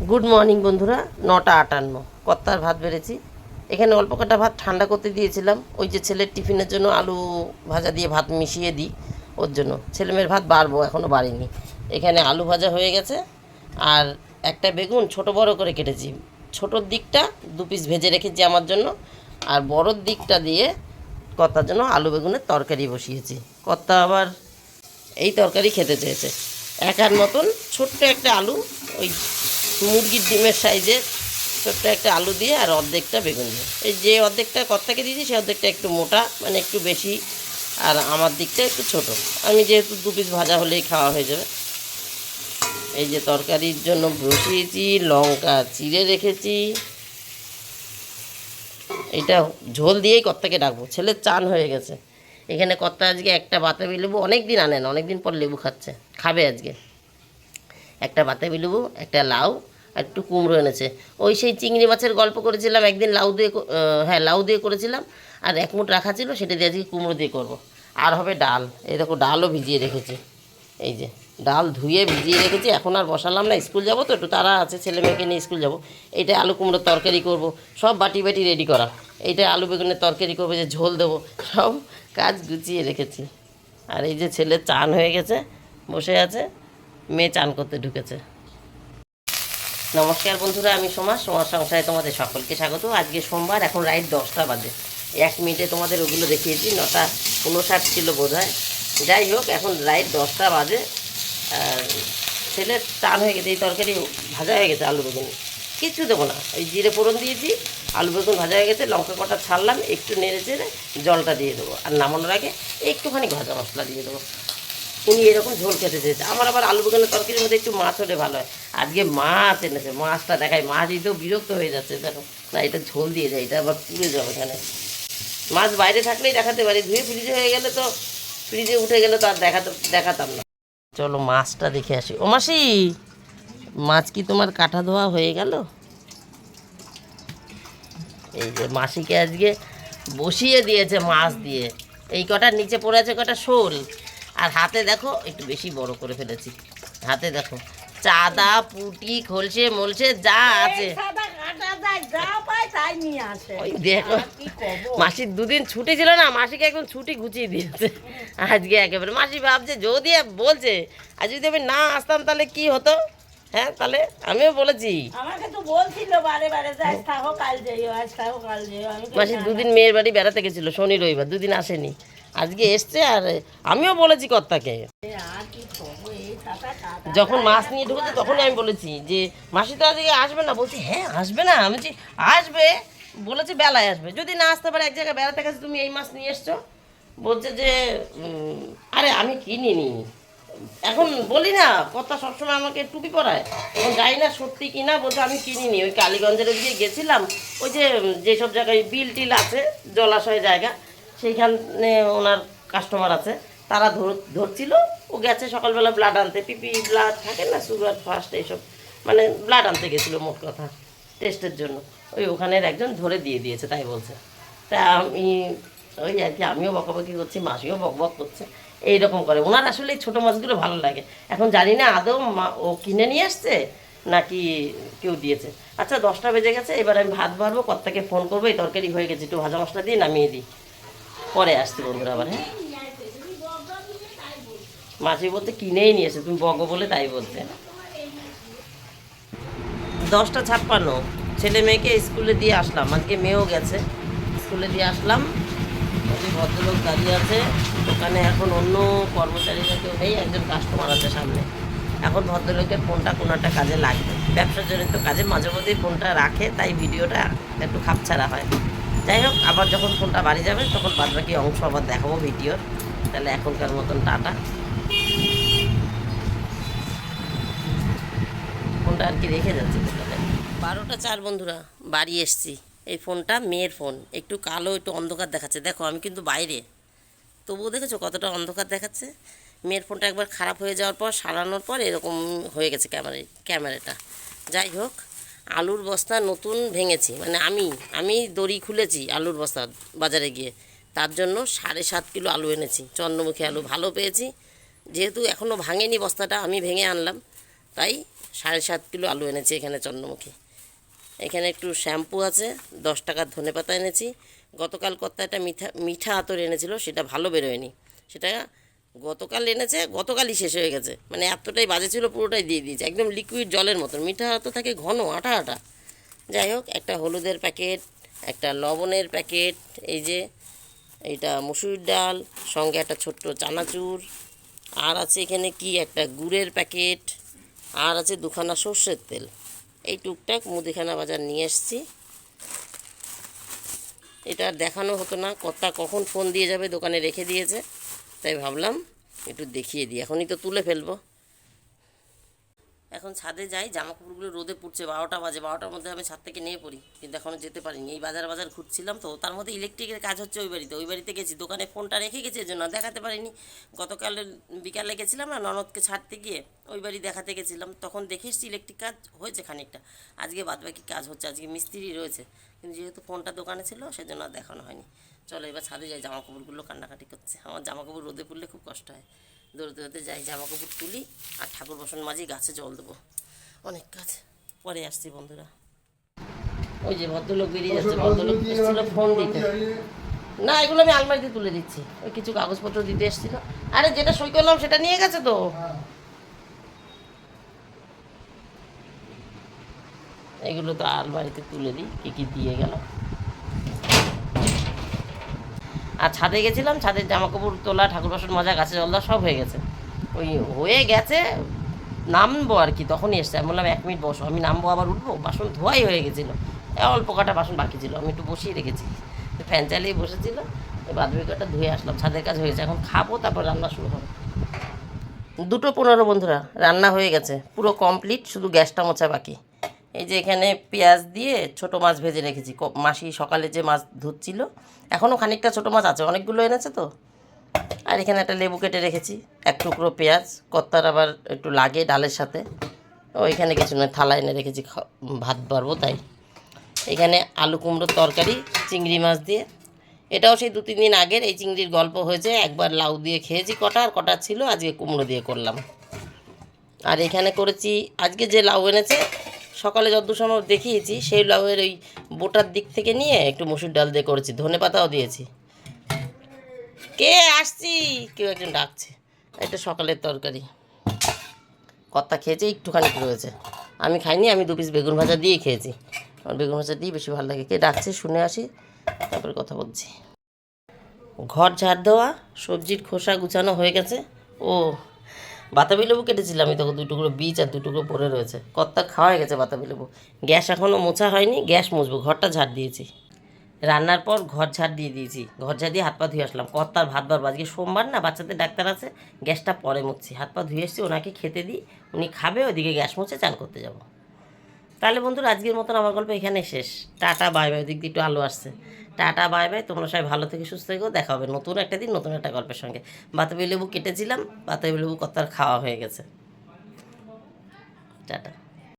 Good morning বন্ধুরা। নটা আটান্ন। কত্তার ভাত বেড়েছি। এখানে অল্প কটা ভাত ঠান্ডা করতে দিয়েছিলাম। ওই যে ছেলের টিফিনের জন্য আলু ভাজা দিয়ে ভাত মিশিয়ে দিই ওর জন্য। ছেলেমেয়ের ভাত বাড়বো এখনও বাড়িনি। এখানে আলু ভাজা হয়ে গেছে। আর একটা বেগুন ছোট বড় করে কেটেছি। ছোটোর দিকটা দু পিস ভেজে রেখেছি আমার জন্য। আর বড়োর দিকটা দিয়ে কর্তার জন্য আলু বেগুনের তরকারি বসিয়েছি। কর্তা আবার এই তরকারি খেতে চেয়েছে। একার মতন ছোট্ট একটা আলু ওই মুরগির ডিমের সাইজের ছোট্ট একটা আলু দিয়ে আর অর্ধেকটা বেগুন দিয়ে। এই যে অর্ধেকটা কর্তাকে দিয়েছি, সেই অর্ধেকটা একটু মোটা মানে একটু বেশি, আর আমার দিকটা একটু ছোট। আমি যেহেতু দু পিস ভাজা হলেই খাওয়া হয়ে যাবে। এই যে তরকারির জন্য বসিয়েছি, লঙ্কা চিড়ে রেখেছি। এটা ঝোল দিয়েই কর্তাকে ডাকবো। ছেলের চান হয়ে গেছে। এখানে কর্তা আজকে একটা বাতাবি লেবু অনেক দিন আনেন অনেক দিন পর লেবু খাচ্ছে। খাবে আজকে। একটা বাতাবি লেবু, একটা লাউ আর একটু কুমড়ো এনেছে। ওই সেই চিংড়ি মাছের গল্প করেছিলাম, একদিন লাউ দিয়ে হ্যাঁ লাউ দিয়ে করেছিলাম আর এক মুঠ রাখা ছিল, সেটা দিয়ে আজকে কুমড়ো দিয়ে করব। আর হবে ডাল। এই দেখো, ডালও ভিজিয়ে রেখেছি। এই যে, ডাল ধুয়ে ভিজিয়ে রেখেছি, এখন আর বসালাম না, স্কুল যাব তো, একটু তারা আছে, ছেলে মেয়েকে নিয়ে স্কুল যাব। এইটা আলু কুমড়োর তরকারি করব, সব বাটি বাটি রেডি করা। এইটা আলু বেগুনের তরকারি করব যে ঝোল দেবো, সব কাজ গুছিয়ে রেখেছি। আর এই যে ছেলে চান হয়ে গেছে, বসে আছে। মেয়ে চান করতে ঢুকেছে। নমস্কার বন্ধুরা, আমি সমাজ সমাজ সংসারে তোমাদের সকলকে স্বাগত। আজকে সোমবার, এখন রাইট দশটা বাজে। এক মিনিটে তোমাদের ওগুলো দেখিয়েছি, নটা উনষাট ছিল বোধ হয় যাই হোক, এখন রাইট দশটা বাজে। ছেলে চান হয়ে গেছে, এই তরকারি ভাজা হয়ে গেছে, আলু বেগুন। কিচ্ছু দেবো না। ওই জিরে ফোড়ন দিয়েছি, আলু বেগুন ভাজা হয়ে গেছে, লঙ্কা কটা ছাড়লাম, একটু নেড়ে চেড়ে জলটা দিয়ে দেবো। আর নামানোর আগে একটুখানি ভাজা মশলা দিয়ে দেবো। উনি এরকম ঝোল খেতে চেয়েছে। আমার আবার আলু বেগুনের তরকারির মধ্যে একটু মাছ হলে ভালো হয়। আজকে মাছ এনেছে, মাছটা দেখায় মাছ দিতেও বিরক্ত হয়ে যাচ্ছে, দেখো। না, এটা ঝোল দিয়ে যায়, এটা আবার পুড়ে যাবে এখানে। মাছ বাইরে থাকলেই দেখাতে পারি, ধুয়ে ফ্রিজে হয়ে গেলে তো ফ্রিজে উঠে গেলে তো আর দেখাতে, দেখাতাম না। চলো মাছটা দেখে আসি। ও মাসি, মাছ কি তোমার কাটা ধোয়া হয়ে গেল? এই যে মাসিকে আজকে বসিয়ে দিয়েছে মাছ দিয়ে। এই কটার নিচে পড়ে আছে কটা শোল? আর হাতে দেখো একটু বেশি বড় করে ফেলেছি। হাতে দেখো চাদা পুটি খলসে মলছে যা আছে। দেখো মাসির দুদিন ছুটি ছিল না মাসিকে একদম ছুটি গুছিয়ে দিয়েছে। আজকে একেবারে মাসি ভাবছে যদি বলছে আর যদি আমি না আসতাম তাহলে কি হতো? হ্যাঁ তাহলে আমিও বলেছি। আমাকে তো বলছিল বারে বারে যে আজ থাকো কাল যাইও আজ থাকো কাল যাইও আমি কই, মাসি না, দুদিন মেয়ের বাড়ি বেড়াতে গেছিল শনি রবিবার দুদিন আসেনি। আজকে এসছে আর আমিও বলেছি কর্তাকে। যখন মাছ নিয়ে ঢুকেছে তখনই আমি বলেছি যে, মাসি তো আজকে আসবে না। বলছি হ্যাঁ আসবে না। আমি বলছি, আসবে? বলেছে, বেলায় আসবে। যদি না আসতে পারে, এক জায়গায় বেড়াতে গেছে, তুমি এই মাছ নিয়ে এসছো? বলছে যে আরে, আমি কিনিনি। এখন বলি না কথা সবসময় আমাকে টুপি পরায়। এখন জানি না সত্যি কি না বলছে, আমি কিনিনি। ওই কালীগঞ্জের ওদিকে গেছিলাম। ওই যে, যেসব জায়গায় বিল টিল আছে, জলাশয় জায়গা সেইখানে ওনার কাস্টমার আছে। তারা ধর, ধরছিল, ও গেছে সকালবেলা ব্লাড আনতে। পিপি ব্লাড থাকে না সুগার ফার্স্ট এইসব মানে ব্লাড আনতে গেছিল মোট কথা টেস্টের জন্য। ওই ওখানের একজন ধরে দিয়ে দিয়েছে, তাই বলছে। তা আমি, ওই আর কি, আমিও বকাবকি করছি, মাসিও বকবক করছে, এইরকম করে। ওনার আসলে এই ছোটো মাছগুলো ভালো লাগে। এখন জানি না আদৌ ও কিনে নিয়ে আসছে, নাকি কেউ দিয়েছে। আচ্ছা দশটা বেজে গেছে, এবার আমি ভাত বাড়বো কর্তাকে ফোন করব, এই তরকারি হয়ে গেছে, একটু ভাজা মশলা দিয়ে নামিয়ে দিই। পরে আসছি বন্ধুরা আবার হ্যাঁ? মাসি বলতে কিনেই নিয়েছে, তুমি বগ বলে তাই বলতে দশটা ছাপ্পান্ন, ছেলে মেয়েকে স্কুলে দিয়ে আসলাম, আজকে মেয়েও গেছে। স্কুলে দিয়ে আসলাম ভদ্রলোক দাঁড়িয়ে আছে দোকানে এখন অন্য কর্মচারীরা কেউ নেই, একজন কাস্টমার আছে সামনে। এখন ভদ্রলোকের ফোনটা কোনো একটা কাজে লাগবে। ব্যবসাজনিত কাজে মাঝে মধ্যেই ফোনটা রাখে, তাই ভিডিওটা একটু খাপছাড়া হয়। যাই হোক, আবার যখন ফোনটা বাড়ি যাবে, তখন বাদবাকি অংশ আবার দেখাবো ভিডিওর তাহলে এখনকার মতন টাটা। ফোনটা আর কি রেখে যাচ্ছে বারোটা চার বন্ধুরা, বাড়ি এসছি। এই ফোনটা মেয়ের ফোন, একটু কালো, একটু অন্ধকার দেখাচ্ছে। দেখো, আমি কিন্তু বাইরে। তবুও দেখেছ কতটা অন্ধকার দেখাচ্ছে? মেয়ের ফোনটা একবার খারাপ হয়ে যাওয়ার পর, সারানোর পর এরকম হয়ে গেছে ক্যামেরা, ক্যামেরাটা। যাই হোক আলুর বস্তা নতুন ভেঙেছি মানে আমি আমি দড়ি খুলেছি আলুর বস্তা বাজারে গিয়ে। তার জন্য সাড়ে সাত কিলো আলু এনেছি, চন্দ্রমুখী আলু ভালো পেয়েছি। যেহেতু এখনও ভাঙেনি বস্তাটা, আমি ভেঙে আনলাম, তাই সাড়ে সাত কিলো আলু এনেছি এখানে চন্দ্রমুখী। এখানে একটু শ্যাম্পু আছে, দশ টাকার ধনে পাতা এনেছি। গতকাল কর্তা একটা মিঠা মিঠা আতর এনেছিল, সেটা ভালো বেরোয়নি। সেটা গতকাল এনেছে, গতকালই শেষ হয়ে গেছে। মানে এতটাই বাজে ছিল, পুরোটাই দিয়ে দিয়েছে। একদম লিকুইড জলের মতন। মিঠা তো থাকে ঘন আটা আটা যাই হোক, একটা হলুদের প্যাকেট, একটা লবণের প্যাকেট, এই যে এইটা মুসুরির ডাল, সঙ্গে একটা ছোট্ট চানাচুর। আর আছে এখানে কি? একটা গুড়ের প্যাকেট। আর আছে দুখানা সর্ষের তেল। এই টুকটাক মুদিখানা বাজার নিয়ে এসেছি। এটা দেখানো হতো না। কর্তা কখন ফোন দিয়ে যাবে, দোকানে রেখে দিয়েছে। তাই ভাবলাম, একটু দেখিয়ে দিই। এখনই তো তুলে ফেলব। এখন ছাদে যাই জামা কাপড়গুলো রোদে পুড়ছে, বারোটা বাজে। বারোটার মধ্যে আমি ছাদ থেকে নিয়ে পড়ি। কিন্তু এখনও যেতে পারিনি। এই বাজার বাজার ঘুরছিলাম তো, তার মধ্যে ইলেকট্রিকের কাজ হচ্ছে ওই বাড়িতে। ওই বাড়িতে গেছি, দোকানে ফোনটা রেখে গেছি, এজন্য দেখাতে পারিনি। গতকাল বিকালে গেছিলাম না ননদকে ছাড়তে গিয়ে ওই বাড়ি দেখাতে গেছিলাম। তখন দেখে এসছি ইলেকট্রিক কাজ হয়েছে খানিকটা। আজকে বাদবাকি কাজ হচ্ছে, আজকে মিস্ত্রি রয়েছে। কিন্তু যেহেতু ফোনটা দোকানে ছিল, সেজন্য দেখানো হয়নি। চলো এবার ছাদে যাই জামা কাপড়গুলো কান্নাকাটি করছে। আমার জামা কাপড় রোদে পড়লে খুব কষ্ট হয়। দৌড়তে দৌড়তে যাই জামা কাপড় তুলি আর ঠাকুর বসন মাঝি গাছে জল দেবো। অনেক কাজ। পরে আসছি বন্ধুরা। ওই যে ভদ্রলোক বেরিয়ে যাচ্ছে ভদ্রলোক এসেছিল ফোন দিতে। না এগুলো আমি আলমারিতে তুলে দিচ্ছি। ওই কিছু কাগজপত্র দিতে এসেছিল। আরে যেটা সই করলাম সেটা নিয়ে গেছে তো। এগুলো তো আলমারিতে তুলে দিই কী কী দিয়ে গেল। আর ছাদে গেছিলাম, ছাদের জামা কাপড় তোলা ঠাকুর বাসন মাজা গাছে জল সব হয়ে গেছে। ওই হয়ে গেছে, নামবো আর কি, তখনই এসছে। আমি বললাম, এক মিনিট বসো। আমি নামবো, আবার উঠবো, বাসন ধোয়াই হয়ে গেছিল। অল্প কটা বাসন বাকি ছিল, আমি একটু বসিয়ে রেখেছি। ফ্যান চালিয়ে বসেছিল বাদবি কটা ধুয়ে আসলাম। ছাদের কাজ হয়েছে এখন খাব, তারপর রান্না শুরু হবে। দুটো পনেরো বন্ধুরা, রান্না হয়ে গেছে, পুরো কমপ্লিট শুধু গ্যাসটা মোছা বাকি। এই যে এখানে পেঁয়াজ দিয়ে ছোট মাছ ভেজে রেখেছি। মাসি সকালে যে মাছ ধুচ্ছিল এখনও খানিকটা ছোট মাছ আছে, অনেকগুলো এনেছে তো। আর এখানে একটা লেবু কেটে রেখেছি, এক টুকরো পেঁয়াজ কত্তার আবার একটু লাগে ডালের সাথে। ও এখানে কিছু নয় থালা এনে রেখেছি ভাত বাড়বো তাই। এখানে আলু কুমড়োর তরকারি, চিংড়ি মাছ দিয়ে। এটাও সেই দু তিন দিন আগের, এই চিংড়ির গল্প হয়েছে, একবার লাউ দিয়ে খেয়েছি কটা, আর কটা ছিল, আজকে কুমড়ো দিয়ে করলাম। আর এখানে করেছি, আজকে যে লাউ এনেছে সকালে যত সময় দেখিয়েছি, সেই লাউয়ের ওই বোটার দিক থেকে নিয়ে একটু মুসুর ডাল দিয়ে করেছি, ধনে পাতাও দিয়েছি। কে আসছি? কেউ একজন ডাকছে। এটা সকালের তরকারি। কর্তা খেয়েছে, একটুখানি রয়েছে। আমি খাইনি, আমি দু পিস বেগুন ভাজা দিয়ে খেয়েছি। আমার বেগুন ভাজা দিয়ে বেশি ভালো লাগে। কে ডাকছে, শুনে আসি, তারপরে কথা বলছি। ঘর ঝাড় দেওয়া, সবজির খোসা গুছানো হয়ে গেছে। ও বাতাবি লেবু কেটেছিলাম আমি তখন দুটো করে বীজ আর দুটো করে পড়ে রয়েছে। কত্তা খাওয়া হয়ে গেছে বাতাবি লেবু। গ্যাস এখনও মোছা হয়নি, গ্যাস মুছবো, ঘরটা ঝাড় দিয়েছি। রান্নার পর ঘর ঝাড় দিয়ে দিয়েছি, ঘর ঝাড় দিয়ে হাত পা ধুয়ে আসলাম। কর্তার ভাত বার আজকে সোমবার না, বাচ্চাদের ডাক্তার আছে, গ্যাসটা পরে মুছছি। হাত পা ধুয়ে এসছি, ওনাকে খেতে দিই, উনি খাবে ওদিকে গ্যাস মুছে চান করতে যাব। তাহলে বন্ধুরা, আজকের মতন আমার গল্প এখানে শেষ। Tata, bye bye. দিক দিয়ে একটু আলো আসছে। Tata, bye bye. তোমরা সবাই ভালো থেকে সুস্থ থেকেও দেখা হবে নতুন একটা দিন, নতুন একটা গল্পের সঙ্গে। বাতাবি লেবু কেটেছিলাম, বাতাবি লেবু কত খাওয়া হয়ে গেছে। টাটা।